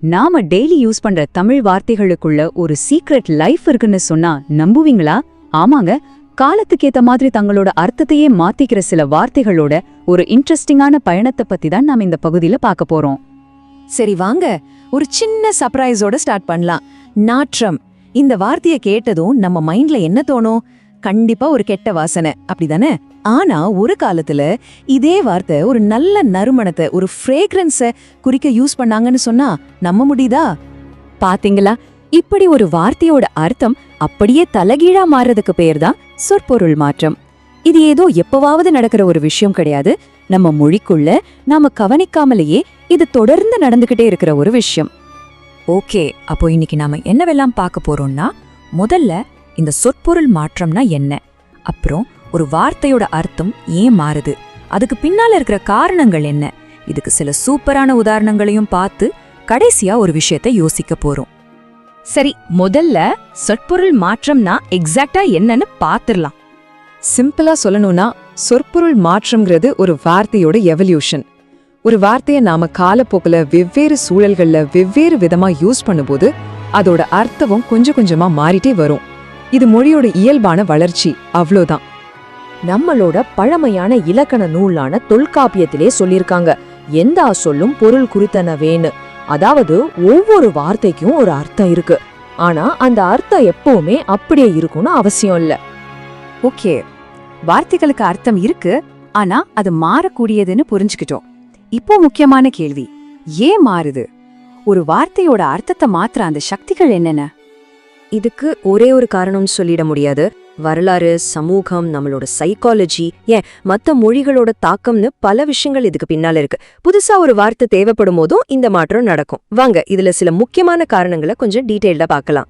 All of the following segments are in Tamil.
நாம டெய்லி யூஸ் பண்ற தமிழ் வார்த்தைகளுக்குள்ள ஒரு சீக்ரெட் லைஃப் இருக்குன்னு சொன்னா நம்புவீங்களா? ஆமாங்க. காலத்துக்கு ஏத்த மாதிரி தங்களோட அர்த்தத்தையே மாத்திக்கிற சில வார்த்தைகளோட ஒரு இன்ட்ரெஸ்டிங்கான பயணத்தை பத்தி தான் நாம இந்த பகுதியில பார்க்க போறோம். சரி வாங்க. ஒரு சின்ன சர்ப்ரைஸோட ஸ்டார்ட் பண்ணலாம். நாற்றம். இந்த வார்த்தைய கேட்டதும் நம்ம மைண்ட்ல என்ன தோணும்? கண்டிப்பா ஒரு கெட்ட வாசனை. அப்படிதானே? ஆனா ஒரு காலத்துல இதே வார்த்தை ஒரு நல்ல நறுமணத்தை ஒரு ஃப்ரேக்ரன்ஸ குறிக்க யூஸ் பண்ணாங்கன்னு சொன்னா நம்ப முடியுதா? பாத்தீங்களா? இப்படி ஒரு வார்த்தையோட அர்த்தம் அப்படியே தலகீழா மாறுறதுக்கு பேர் தான் சொற்பொருள் மாற்றம். இது ஏதோ எப்பவாவது நடக்கிற ஒரு விஷயம் கிடையாது. நம்ம மொழிக்குள்ள நாம கவனிக்காமலேயே இது தொடர்ந்து நடந்துகிட்டே இருக்கிற ஒரு விஷயம். ஓகே அப்போ இன்னைக்கு நாம என்னவெல்லாம் பார்க்க போறோம்னா முதல்ல இந்த சொற்பொருள் மாற்றம்னா என்ன? அப்புறம் ஒரு வார்த்தையோட அர்த்தம் ஏன் மாறுது? அதுக்கு பின்னால இருக்கிற காரணங்கள் என்ன? இதுக்கு சில சூப்பரான உதாரணங்களையும் பார்த்து கடைசியா ஒரு விஷயத்தை யோசிக்க போறோம். சரி முதல்ல சொற்பொருள் மாற்றம்னா எக்ஸாக்ட்டா என்னன்னு பாத்துரலாம் சிம்பிளா சொல்லணும்னா சொற்பொருள் மாற்றம்ங்கிறது ஒரு வார்த்தையோட எவல்யூஷன் ஒரு வார்த்தையை நாம காலப்போக்குல வெவ்வேறு சூழல்கள்ல வெவ்வேறு விதமா யூஸ் பண்ணும்போது அதோட அர்த்தமும் கொஞ்சம் கொஞ்சமா மாறிட்டே வரும். இது மொழியோட இயல்பான வளர்ச்சி அவ்வளோதான் நம்மளோட பழமையான இலக்கண நூலான தொல்காப்பியத்திலே சொல்லிருக்காங்க எந்தா சொல்லும் பொருள் குறித்தனவேன்னு அதாவது ஒவ்வொரு வார்த்தைக்கும் ஒரு அர்த்தம் இருக்கு. ஆனா அந்த அர்த்தம் எப்பவுமே அப்படியே இருக்கும்னு அவசியம் இல்ல. ஓகே. வார்த்தைகளுக்கு அர்த்தம் இருக்கு. ஆனா அது மாறக்கூடியதுன்னு புரிஞ்சுக்கிட்டோம். இப்போ முக்கியமான கேள்வி. ஏன் மாறுது? ஒரு வார்த்தையோட அர்த்தத்தை மாத்துற அந்த சக்திகள் என்னென்ன? இதுக்கு ஒரே ஒரு காரணம்னு சொல்லிட முடியாது. வரலாறு சமூகம் நம்மளோட சைக்காலஜி ஏன் மற்ற மொழிகளோட தாக்கம்னு பல விஷயங்கள் இதுக்கு பின்னால இருக்கு. புதுசா ஒரு வார்த்தை தேவைப்படும் போதும் இந்த மாற்றம் நடக்கும். வாங்க இதுல சில முக்கியமான காரணங்களை கொஞ்சம் டீட்டெயில்டா பார்க்கலாம்.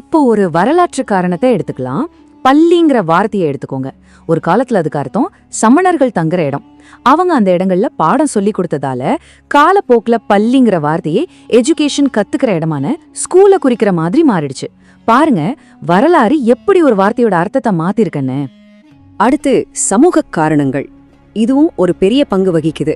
இப்போ ஒரு வரலாற்று காரணத்தை எடுத்துக்கலாம். பள்ளிங்கிற வார்த்தையை எடுத்துக்கோங்க. ஒரு காலத்துல அதுக்கு அர்த்தம் சமணர்கள் தங்குற இடம். அவங்க அந்த இடங்கள்ல பாடம் சொல்லி கொடுத்ததால காலப்போக்கில் பள்ளிங்கிற வார்த்தையை எஜுகேஷன் கத்துக்கிற இடமான ஸ்கூலை குறிக்கிற மாதிரி மாறிடுச்சு. பாருங்க வரலாறு எப்படி ஒரு வார்த்தையோட அர்த்தத்தை மாத்திருக்கன்னு. அடுத்து சமூக காரணங்கள். இதுவும் ஒரு பெரிய பங்கு வகிக்குது.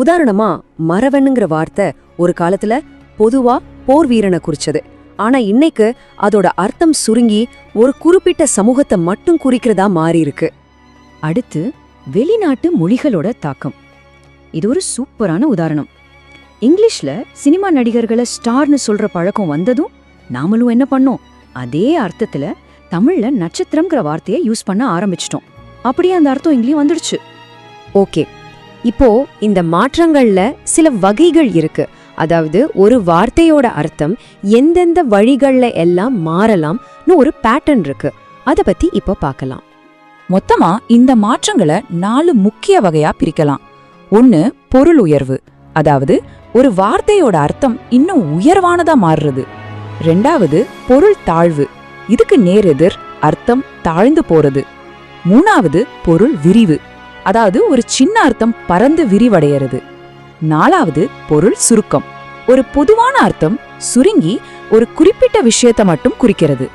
உதாரணமா மறவனுங்கிற வார்த்தை ஒரு காலத்துல பொதுவா போர் வீரனை குறிச்சது. ஆனா இன்னைக்கு அதோட அர்த்தம் சுருங்கி ஒரு குறிப்பிட்ட சமூகத்தை மட்டும் குறிக்கிறதா மாறி இருக்கு அடுத்து வெளிநாட்டு மொழிகளோட தாக்கம். இது ஒரு சூப்பரான உதாரணம். இங்கிலீஷ்ல சினிமா நடிகர்களை ஸ்டார்னு சொல்ற பழக்கம் வந்ததும் நாமளும் என்ன பண்ணோம்? அதே அர்த்தத்துல தமிழ்ல நட்சத்திரம்ங்கிற வார்த்தையை யூஸ் பண்ண ஆரம்பிச்சிட்டோம். அப்படியே அந்த அர்த்தம் இங்கேயும் வந்துடுச்சு. ஓகே. இப்போ இந்த மாற்றங்கள்ல சில வகைகள் இருக்கு. அதாவது ஒரு வார்த்தையோட அர்த்தம் எந்தெந்த வழிகள்ல எல்லாம் மாறலாம்னு ஒரு பேட்டர்ன் இருக்கு. அத பத்தி இப்போ பார்க்கலாம். மொத்தமா இந்த மாற்றங்களை நாலு முக்கிய வகையா பிரிக்கலாம். ஒன்னு பொருள் உயர்வு. அதாவது ஒரு வார்த்தையோட அர்த்தம் இன்னும் உயர்வானதா மாறுறது. ரெண்டாவது பொருள் தாழ்வு. இதுக்கு நேரெதிர் அர்த்தம் தாழ்ந்து போறது. மூணாவது பொருள் விரிவு. அதாவது ஒரு சின்ன அர்த்தம் பறந்து விரிவடையறது. நாலாவது பொருள் சுருக்கம். ஒரு பொதுவான அர்த்தம் சுருங்கி ஒரு குறிப்பிட்ட விஷயத்தை மட்டும் குறிக்கிறது.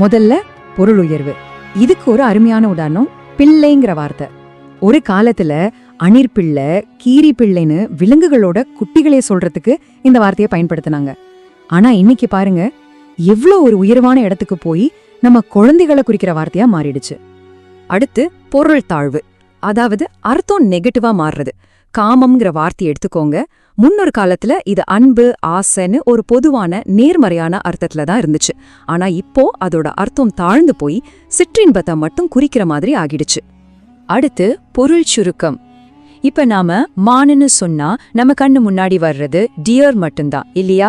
முதல்ல பொருள் உயர்வு. இதுக்கு ஒரு அருமையான உதாரணம் பிள்ளைங்கிற வார்த்தை. ஒரு காலத்துல அணிர்பிள்ளை கீரி பிள்ளைன்னு விலங்குகளோட குட்டிகளே சொல்றதுக்கு இந்த வார்த்தையை பயன்படுத்தினாங்க. ஆனா இன்னைக்கு பாருங்க எவ்ளோ ஒரு உயர்வான இடத்துக்கு போய் நம்ம குழந்தைகளை குறிக்கிற வார்த்தையா மாறிடுச்சு. அடுத்து பொருள் தாழ்வு அதாவது அர்த்தம் நெகட்டிவா மாறுறது. காமம்ங்கிற வார்த்தையை எடுத்துக்கோங்க. முன்னொரு காலத்துல இது அன்பு ஆசைன்னு ஒரு பொதுவான நேர்மறையான அர்த்தத்துல தான் இருந்துச்சு. ஆனா இப்போ அதோட அர்த்தம் தாழ்ந்து போய் சிற்றின்பத்தை மட்டும் குறிக்கிற மாதிரி ஆகிடுச்சு. அடுத்து பொருள் சுருக்கம். இப்ப நாம மானுன்னு சொன்னா நம்ம கண்ணு முன்னாடி வர்றது டியர் மட்டும்தான் இல்லையா?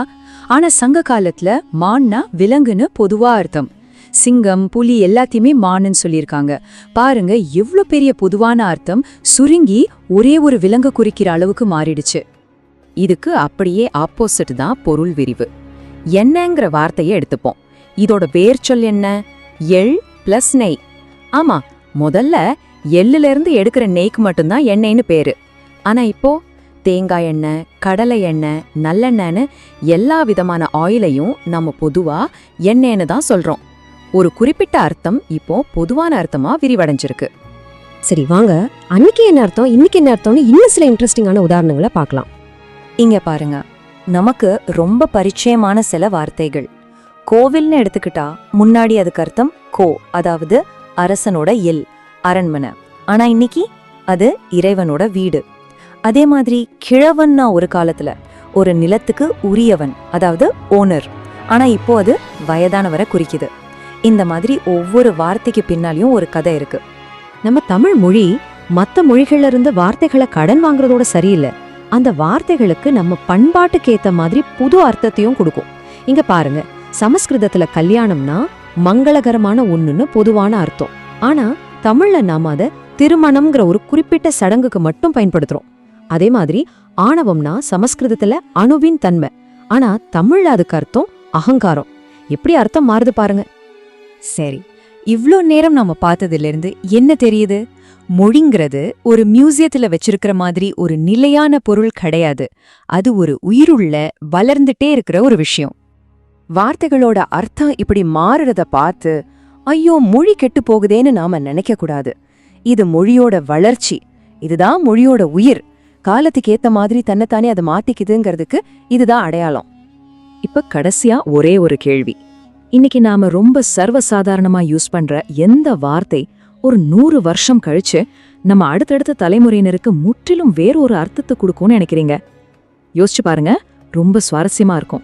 ஆனா சங்க காலத்துல மான்னா விலங்குன்னு பொதுவா அர்த்தம். சிங்கம் புலி எல்லாத்தையுமே மானுன்னு சொல்லியிருக்காங்க. பாருங்க எவ்வளோ பெரிய பொதுவான அர்த்தம். சுருங்கி ஒரே ஒரு விலங்கு குறிக்கிற அளவுக்கு மாறிடுச்சு. இதுக்கு அப்படியே ஆப்போசிட் தான் பொருள் விரிவு. என்னங்கிற வார்த்தையை எடுத்துப்போம். இதோட வேர்ச்சொல் என்ன? எள் பிளஸ் நெய். ஆமா முதல்ல எள்ளுல இருந்து எடுக்கிற நெய்க்கு மட்டும்தான் எண்ணெய்னு பேரு. ஆனா இப்போ தேங்காய் எண்ணெய் கடலை எண்ணெய் நல்லெண்ணெய்னு எல்லா விதமான ஆயிலையும் நம்ம பொதுவா எண்ணெய்னு தான் சொல்றோம். ஒரு குறிப்பிட்ட அர்த்தம் இப்போ பொதுவான அர்த்தமா விரிவடைஞ்சிருக்கு. சரி வாங்க. அன்னைக்கு என்ன அர்த்தம் இன்னைக்கு என்ன அர்த்தம்னு இன்னும் சில இன்ட்ரெஸ்டிங்கான உதாரணங்களை பார்க்கலாம். இங்க பாருங்க. நமக்கு ரொம்ப பரிச்சயமான சில வார்த்தைகள். கோவில்னு எடுத்துக்கிட்டா முன்னாடி அதுக்கு அர்த்தம் கோ அதாவது அரசனோட எல் அரண்மனை. ஆனா இன்னைக்கு அது இறைவனோட வீடு. அதே மாதிரி கிழவன்னா ஒரு காலத்துல ஒரு நிலத்துக்கு உரியவன் அதாவது ஓனர் ஆனா இப்போ அது வயதானவரை குறிக்குது. இந்த மாதிரி ஒவ்வொரு வார்த்தைக்கு பின்னாலையும் ஒரு கதை இருக்கு. நம்ம தமிழ் மொழி மத்த மொழிகள்ல இருந்து வார்த்தைகளை கடன் வாங்குறதோட சரியில்லை. அந்த வார்த்தைகளுக்கு நம்ம பண்பாட்டுக்கு ஏத்த மாதிரி புது அர்த்தத்தையும் கொடுக்கும். இங்க பாருங்க சமஸ்கிருதத்துல கல்யாணம்னா மங்களகரமான ஒண்ணுன்னு பொதுவான அர்த்தம். ஆனா தமிழ்ல நாம அதை திருமணம்ங்கிற ஒரு குறிப்பிட்ட சடங்குக்கு மட்டும் பயன்படுத்துறோம். அதே மாதிரி ஆணவம்னா சமஸ்கிருதத்துல அணுவின் தன்மை. ஆனா தமிழ்ல அதுக்கு அர்த்தம் அகங்காரம். எப்படி அர்த்தம் மாறுது பாருங்க. சரி இவ்ளோ நேரம் நாம பார்த்ததிலிருந்து என்ன தெரியுது? மொழிங்கிறது ஒரு மியூசியத்துல வச்சிருக்கிற மாதிரி ஒரு நிலையான பொருள் கிடையாது. அது ஒரு உயிருள்ள வளர்ந்துட்டே இருக்கிற ஒரு விஷயம். வார்த்தைகளோட அர்த்தம் இப்படி மாறுறத பார்த்து ஐயோ மொழி கெட்டு போகுதேன்னு நாம நினைக்க கூடாது. இது மொழியோட வளர்ச்சி. இதுதான் மொழியோட உயிர். காலத்துக்கு ஏத்த மாதிரி தன்னைத்தானே அதை மாத்திக்குதுங்கிறதுக்கு இதுதான் அடையாளம். இப்ப கடைசியா ஒரே ஒரு கேள்வி. இன்னைக்கு நாம ரொம்ப சர்வசாதாரணமா யூஸ் பண்ற எந்த வார்த்தை ஒரு நூறு வருஷம் கழிச்சு நம்ம அடுத்தடுத்த தலைமுறையினருக்கு முற்றிலும் வேறொரு அர்த்தத்தை கொடுக்கும்னு நினைக்கிறீங்க? யோசிச்சு பாருங்க ரொம்ப சுவாரஸ்யமா இருக்கும்.